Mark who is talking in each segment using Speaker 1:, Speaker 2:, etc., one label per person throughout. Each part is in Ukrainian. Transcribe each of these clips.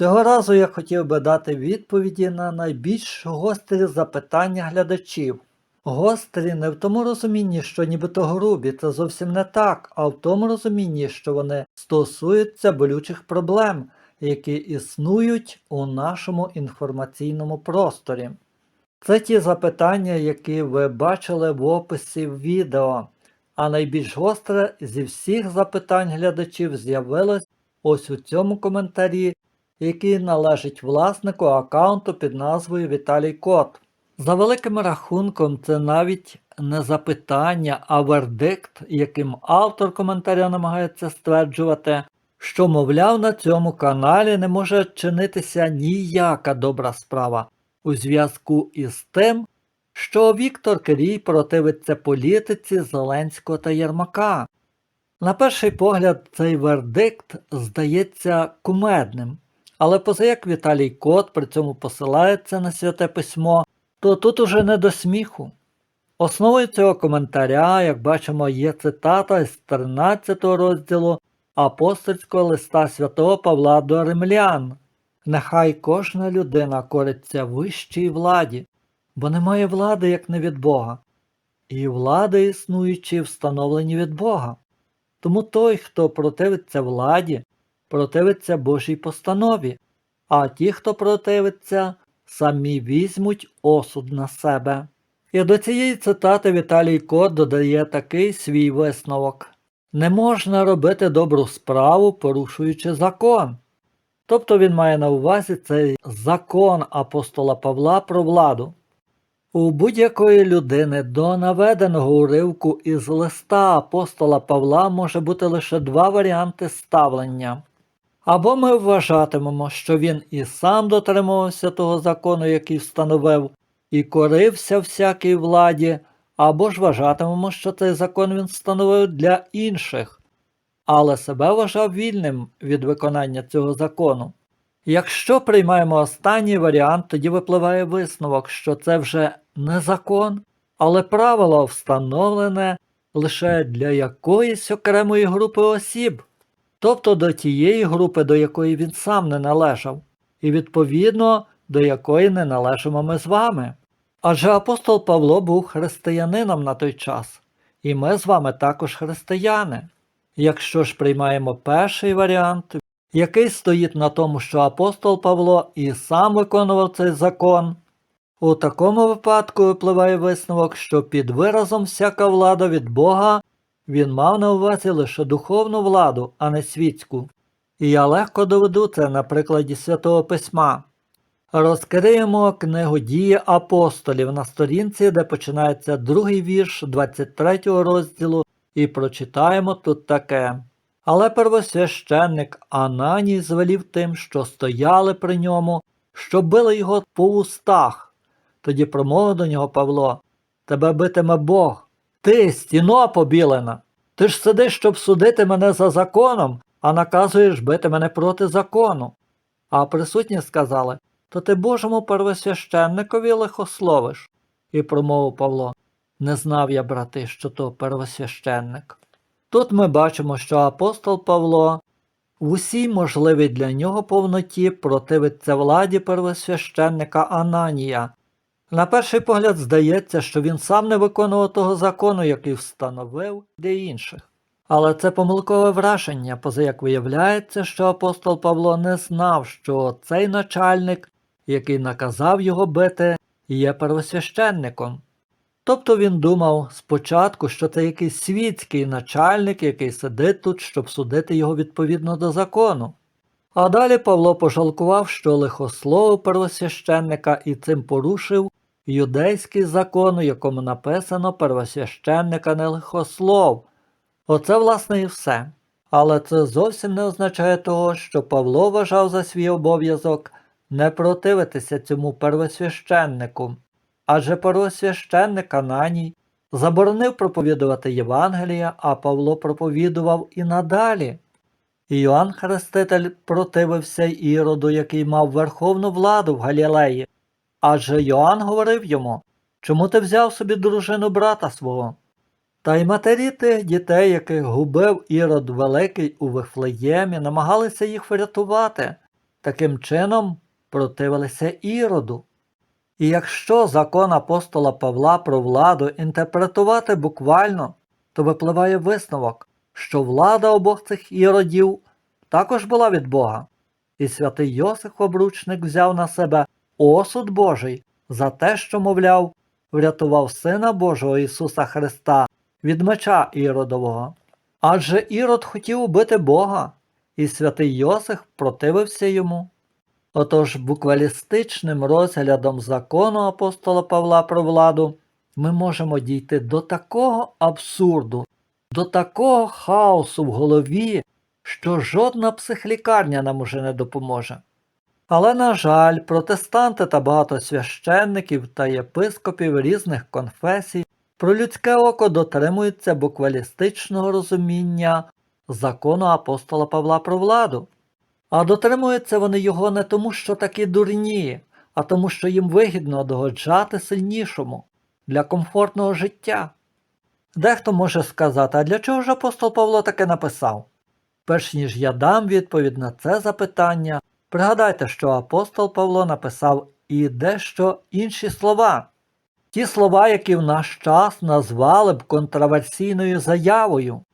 Speaker 1: Цього разу я хотів би дати відповіді на найбільш гострі запитання глядачів. Гострі не в тому розумінні, що нібито грубі, це зовсім не так, а в тому розумінні, що вони стосуються болючих проблем, які існують у нашому інформаційному просторі. Це ті запитання, які ви бачили в описі відео, а найбільш гостре зі всіх запитань глядачів з'явилось ось у цьому коментарі, який належить власнику аккаунту під назвою Віталій Кот. За великим рахунком, це навіть не запитання, а вердикт, яким автор коментаря намагається стверджувати, що, мовляв, на цьому каналі не може чинитися ніяка добра справа у зв'язку із тим, що Віктор Кирій противиться політиці Зеленського та Єрмака. На перший погляд, цей вердикт здається кумедним, але поза як Віталій Кот при цьому посилається на святе письмо, то тут уже не до сміху. Основою цього коментаря, як бачимо, є цитата з 13 розділу апостольського листа святого Павла до римлян. Нехай кожна людина кориться вищій владі, бо немає влади, як не від Бога, і влади існуючі встановлені від Бога. Тому той, хто противиться владі, противиться Божій постанові, а ті, хто противиться, самі візьмуть осуд на себе. І до цієї цитати Віталій Кот додає такий свій висновок: не можна робити добру справу, порушуючи закон. Тобто він має на увазі цей закон апостола Павла про владу. У будь-якої людини до наведеного уривку із листа апостола Павла може бути лише два варіанти ставлення. Або ми вважатимемо, що він і сам дотримувався того закону, який встановив, і корився всякій владі, або ж вважатимемо, що цей закон він встановив для інших, але себе вважав вільним від виконання цього закону. Якщо приймаємо останній варіант, тоді випливає висновок, що це вже не закон, але правило встановлене лише для якоїсь окремої групи осіб, тобто до тієї групи, до якої він сам не належав, і відповідно до якої не належимо ми з вами. Адже апостол Павло був християнином на той час, і ми з вами також християни. Якщо ж приймаємо перший варіант, який стоїть на тому, що апостол Павло і сам виконував цей закон, у такому випадку випливає висновок, що під виразом всяка влада від Бога він мав на увазі лише духовну владу, а не світську. І я легко доведу це на прикладі Святого Письма. Розкриємо книгу дії апостолів на сторінці, де починається другий вірш 23 розділу, і прочитаємо тут таке. Але первосвященник Ананій звелів тим, що стояли при ньому, що били його по устах. Тоді промовив до нього Павло Тебе битиме Бог, ти стіно побілена. Ти ж сидиш, щоб судити мене за законом, а наказуєш бити мене проти закону. А присутні сказали то ти Божому первосвященникові лихословиш. І промовив Павло Не знав я, брати, що то первосвященник. Тут ми бачимо, що апостол Павло в усій можливій для нього повноті противиться владі первосвященника Ананія. На перший погляд здається, що він сам не виконував того закону, який встановив для інших. Але це помилкове враження, поза як виявляється, що апостол Павло не знав, що цей начальник, який наказав його бити, є первосвященником. Тобто він думав спочатку, що це якийсь світський начальник, який сидить тут, щоб судити його відповідно до закону. А далі Павло пожалкував, що лихословив первосвященника і цим порушив юдейський закон, у якому написано первосвященника не лихослов. Оце, власне, і все. Але це зовсім не означає того, що Павло вважав за свій обов'язок не противитися цьому первосвященнику. Адже первосвященник Ананій заборонив проповідувати Євангелія, а Павло проповідував і надалі. Іоанн Хреститель противився Іроду, який мав верховну владу в Галілеї. Адже Йоанн говорив йому, чому ти взяв собі дружину брата свого? Та й матері тих дітей, яких губив Ірод Великий у Вифлеємі, намагалися їх врятувати, таким чином противилися Іроду. І якщо закон апостола Павла про владу інтерпретувати буквально, то випливає висновок, що влада обох цих іродів також була від Бога, і святий Йосиф Обручник взяв на себе осуд Божий за те, що, мовляв, врятував Сина Божого Ісуса Христа від меча Іродового. Адже Ірод хотів убити Бога, і святий Йосиф противився йому. Отож, буквалістичним розглядом закону апостола Павла про владу ми можемо дійти до такого абсурду, до такого хаосу в голові, що жодна психлікарня нам уже не допоможе. Але, на жаль, протестанти та багато священників та єпископів різних конфесій про людське око дотримуються буквалістичного розуміння закону апостола Павла про владу. А дотримуються вони його не тому, що такі дурні, а тому, що їм вигідно догоджати сильнішому для комфортного життя. Дехто може сказати, а для чого ж апостол Павло таке написав? Перш ніж я дам відповідь на це запитання, пригадайте, що апостол Павло написав і дещо інші слова. Ті слова, які в наш час назвали б контроверсійною заявою,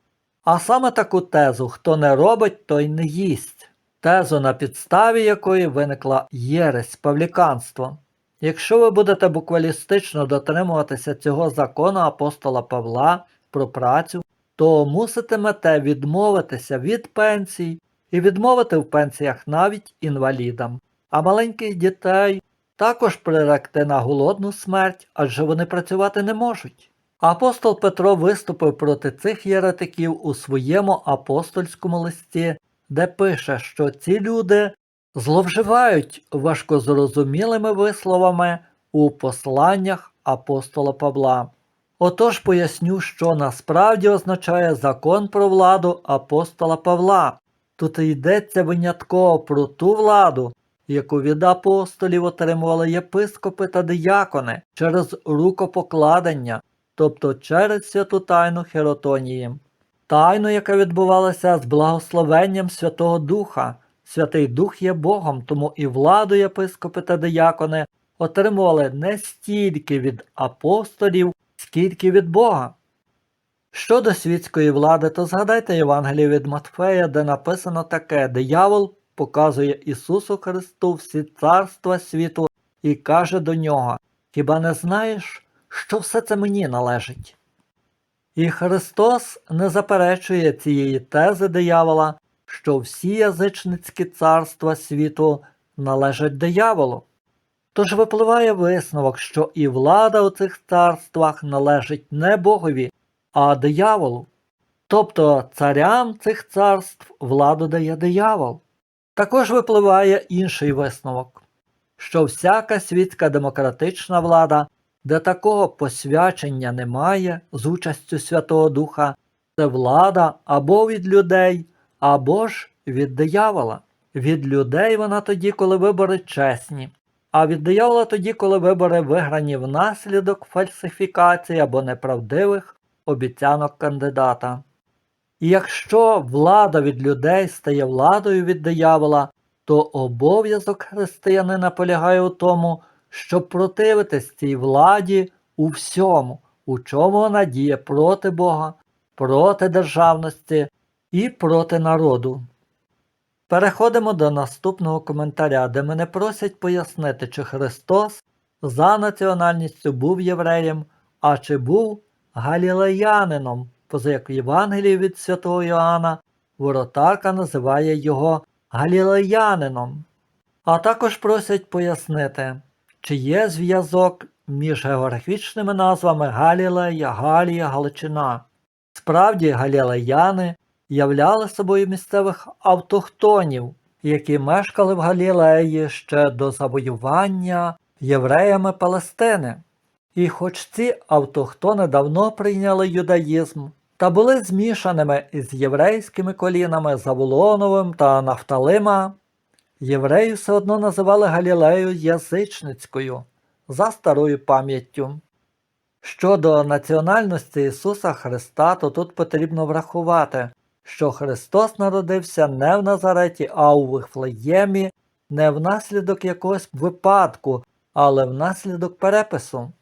Speaker 1: а саме таку тезу хто не робить, той не їсть, тезу, на підставі якої виникла єресь павліканство. Якщо ви будете буквалістично дотримуватися цього закону апостола Павла про працю, то муситимете відмовитися від пенсій і відмовити в пенсіях навіть інвалідам, а маленьких дітей також приректи на голодну смерть, адже вони працювати не можуть. Апостол Петро виступив проти цих єретиків у своєму апостольському листі, де пише, що ці люди зловживають важкозрозумілими висловами у посланнях апостола Павла. Отож поясню, що насправді означає закон про владу апостола Павла. Тут йдеться винятково про ту владу, яку від апостолів отримували єпископи та диякони через рукопокладення, тобто через святу тайну Херотонії. Тайну, яка відбувалася з благословенням Святого Духа. Святий Дух є Богом, тому і владу єпископи та диякони отримували не стільки від апостолів, скільки від Бога. Щодо світської влади, то згадайте Євангеліє від Матфея, де написано таке: диявол показує Ісусу Христу всі царства світу і каже до нього: Хіба не знаєш, що все це мені належить? І Христос не заперечує цієї тези диявола, що всі язичницькі царства світу належать дияволу. Тож випливає висновок, що і влада у цих царствах належить не Богові, а дияволу. Тобто царям цих царств владу дає диявол. Також випливає інший висновок, що всяка світська демократична влада, де такого посвячення немає з участю Святого Духа, це влада або від людей, або ж від диявола. Від людей вона тоді, коли вибори чесні, а від диявола тоді, коли вибори виграні внаслідок фальсифікації або неправдивих обіцянок кандидата. І якщо влада від людей стає владою від диявола, то обов'язок християнина полягає у тому, щоб противитись цій владі у всьому, у чому вона діє проти Бога, проти державності і проти народу. Переходимо до наступного коментаря, де мене просять пояснити, чи Христос за національністю був євреєм, а чи був галілеянином, поза як в Євангелії від святого Йоанна воротарка називає його галілеянином. А також просять пояснити, чи є зв'язок між географічними назвами Галілея, Галія, Галичина. Справді галілеяни являли собою місцевих автохтонів, які мешкали в Галілеї ще до завоювання євреями Палестини. І хоч ці автохтони давно прийняли юдаїзм та були змішаними із єврейськими колінами Заволоновим та Нафталима, євреї все одно називали Галілею язичницькою за старою пам'яттю. Щодо національності Ісуса Христа, то тут потрібно врахувати, що Христос народився не в Назареті, а у Вифлеємі не внаслідок якогось випадку, але внаслідок перепису.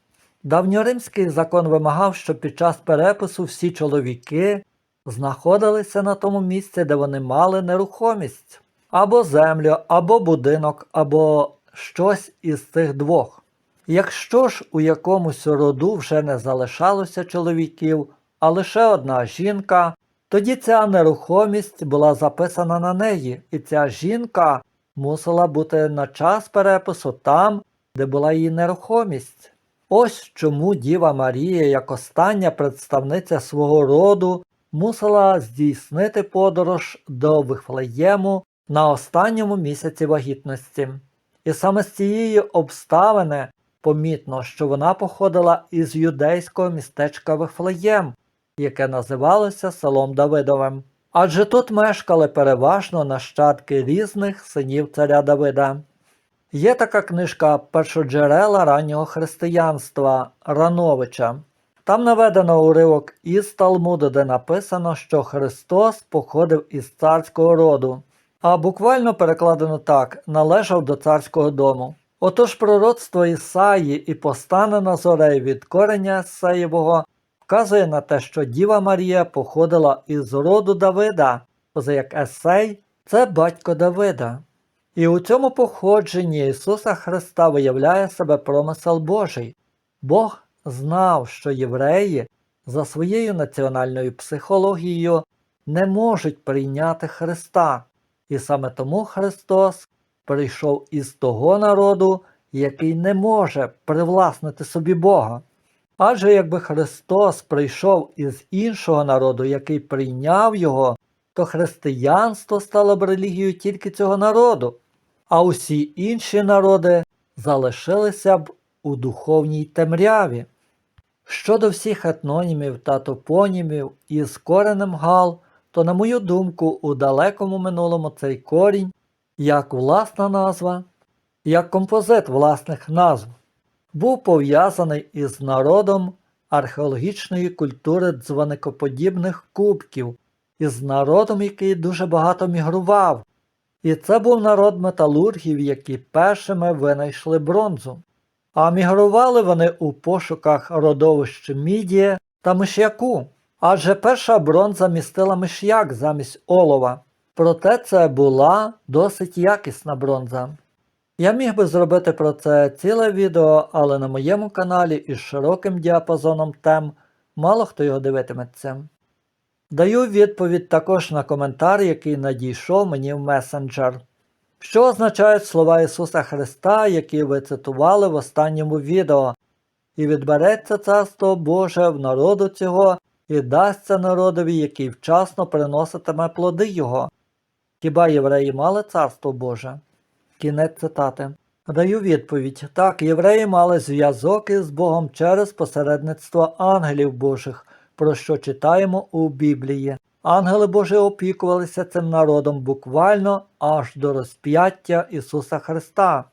Speaker 1: Давньоримський закон вимагав, щоб під час перепису всі чоловіки знаходилися на тому місці, де вони мали нерухомість, або землю, або будинок, або щось із цих двох. Якщо ж у якомусь роду вже не залишалося чоловіків, а лише одна жінка, тоді ця нерухомість була записана на неї, і ця жінка мусила бути на час перепису там, де була її нерухомість. Ось чому Діва Марія, як остання представниця свого роду, мусила здійснити подорож до Вифлеєму на останньому місяці вагітності. І саме з цієї обставини помітно, що вона походила із юдейського містечка Вифлеєм, яке називалося селом Давидовим. Адже тут мешкали переважно нащадки різних синів царя Давида. Є така книжка Першоджерела раннього християнства Рановича. Там наведено уривок із Талмуду, де написано, що Христос походив із царського роду, а буквально перекладено так належав до царського дому. Отож пророцтво Ісаї і постане на зорей від кореня Сеєвого вказує на те, що Діва Марія походила із роду Давида, поза як Есей це батько Давида. І у цьому походженні Ісуса Христа виявляє себе промисел Божий. Бог знав, що євреї за своєю національною психологією не можуть прийняти Христа, і саме тому Христос прийшов із того народу, який не може привласнити собі Бога. Адже якби Христос прийшов із іншого народу, який прийняв його, то християнство стало б релігією тільки цього народу, а усі інші народи залишилися б у духовній темряві. Щодо всіх етнонімів та топонімів із коренем гал, то, на мою думку, у далекому минулому цей корінь, як власна назва, як композит власних назв, був пов'язаний із народом археологічної культури дзвоникоподібних кубків, із народом, який дуже багато мігрував. І це був народ металургів, які першими винайшли бронзу. А мігрували вони у пошуках родовищ мідії та миш'яку, адже перша бронза містила миш'як замість олова. Проте це була досить якісна бронза. Я міг би зробити про це ціле відео, але на моєму каналі із широким діапазоном тем мало хто його дивитиметься. Даю відповідь також на коментар, який надійшов мені в месенджер. Що означають слова Ісуса Христа, які ви цитували в останньому відео, і відбереться царство Боже в народу цього і дасться народові, який вчасно приноситиме плоди Його. Хіба євреї мали царство Боже? Кінець цитати. Даю відповідь. Так, євреї мали зв'язок із Богом через посередництво ангелів Божих, про що читаємо у Біблії. Ангели Божі опікувалися цим народом буквально аж до розп'яття Ісуса Христа.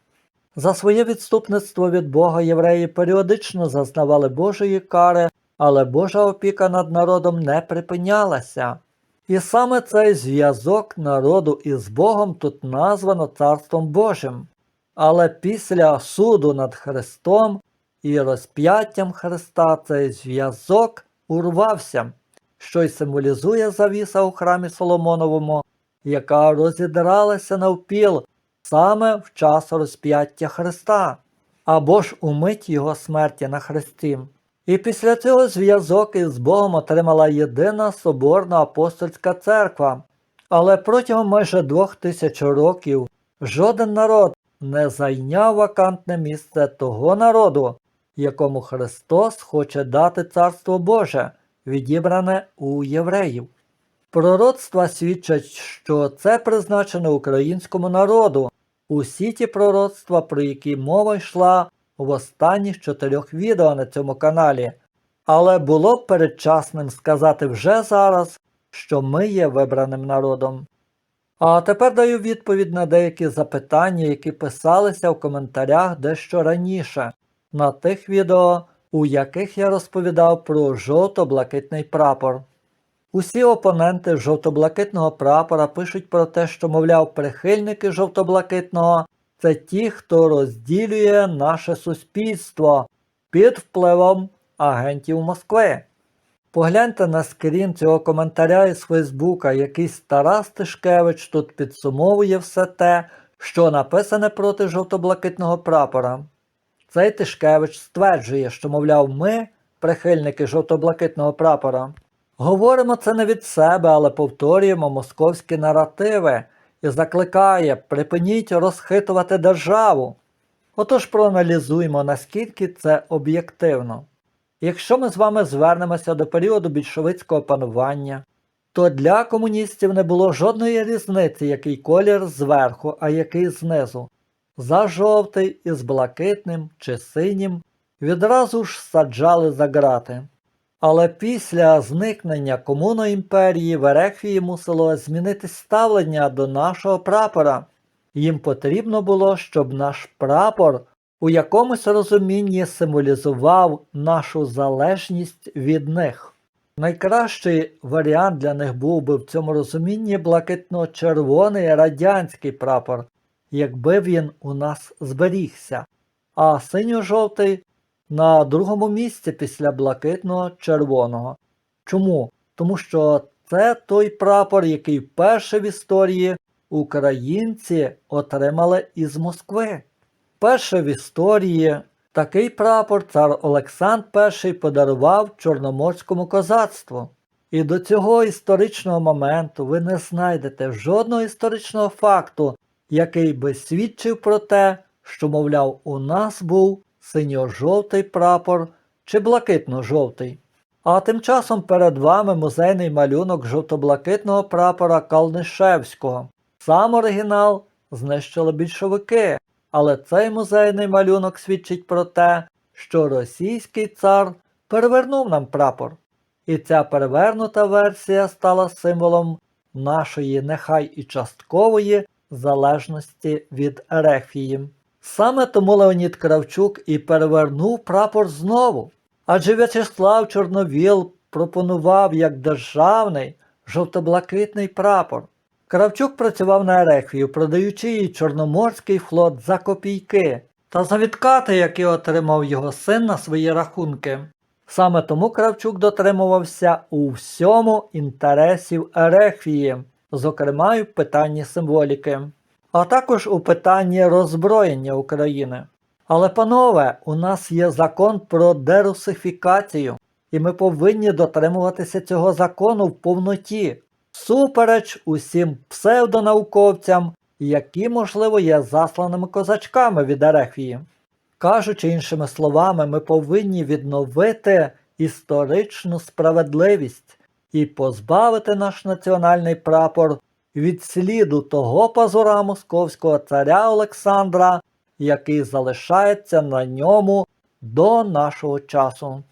Speaker 1: За своє відступництво від Бога євреї періодично зазнавали Божої кари, але Божа опіка над народом не припинялася. І саме цей зв'язок народу із Богом тут названо Царством Божим. Але після суду над Христом і розп'яттям Христа цей зв'язок урвався, що й символізує завіса у храмі Соломоновому, яка розідралася навпіл саме в час розп'яття Христа, або ж у мить Його смерті на Христі. І після цього зв'язок із Богом отримала єдина соборна апостольська церква. Але протягом майже двох тисяч років жоден народ не зайняв вакантне місце того народу, якому Христос хоче дати Царство Боже, відібране у євреїв. Пророцтва свідчать, що це призначено українському народу. Усі ті пророцтва, про які мова йшла в останніх чотирьох відео на цьому каналі. Але було б передчасним сказати вже зараз, що ми є вибраним народом. А тепер даю відповідь на деякі запитання, які писалися в коментарях дещо раніше, на тих відео, у яких я розповідав про жовто-блакитний прапор. Усі опоненти жовто-блакитного прапора пишуть про те, що, мовляв, прихильники жовто-блакитного це ті, хто розділює наше суспільство під впливом агентів Москви. Погляньте на скрін цього коментаря із Фейсбука, якийсь Тарас Тишкевич тут підсумовує все те, що написане проти жовто-блакитного прапора. Цей Тишкевич стверджує, що, мовляв, ми, прихильники жовто-блакитного прапора, говоримо це не від себе, але повторюємо московські наративи і закликає припиніть розхитувати державу. Отож проаналізуємо, наскільки це об'єктивно. Якщо ми з вами звернемося до періоду більшовицького панування, то для комуністів не було жодної різниці, який колір зверху, а який знизу. За жовтий із блакитним чи синім відразу ж саджали за грати. Але після зникнення комуної імперії в Ерехвії мусило змінитись ставлення до нашого прапора. Їм потрібно було, щоб наш прапор у якомусь розумінні символізував нашу залежність від них. Найкращий варіант для них був би в цьому розумінні блакитно-червоний радянський прапор, якби він у нас зберігся, а синьо-жовтий на другому місці після блакитно-червоного. Чому? Тому що це той прапор, який вперше в історії українці отримали із Москви. Перше в історії такий прапор цар Олександр І подарував Чорноморському козацтву. І до цього історичного моменту ви не знайдете жодного історичного факту, який би свідчив про те, що, мовляв, у нас був синьо-жовтий прапор чи блакитно-жовтий. А тим часом перед вами музейний малюнок жовто-блакитного прапора Калнишевського. Сам оригінал знищили більшовики, але цей музейний малюнок свідчить про те, що російський цар перевернув нам прапор. І ця перевернута версія стала символом нашої нехай і часткової залежності від Ерефії. Саме тому Леонід Кравчук і перевернув прапор знову. Адже В'ячеслав Чорновіл пропонував як державний жовто-блакитний прапор. Кравчук працював на Ерехвію, продаючи їй Чорноморський флот за копійки та за відкати, які отримав його син на свої рахунки. Саме тому Кравчук дотримувався у всьому інтересів Ерехвії, зокрема й в питанні символіки, а також у питанні роззброєння України. Але, панове, у нас є закон про дерусифікацію, і ми повинні дотримуватися цього закону в повноті, супереч усім псевдонауковцям, які, можливо, є засланими козачками від Ерехвії. Кажучи іншими словами, ми повинні відновити історичну справедливість і позбавити наш національний прапор від сліду того пазура московського царя Олександра, який залишається на ньому до нашого часу.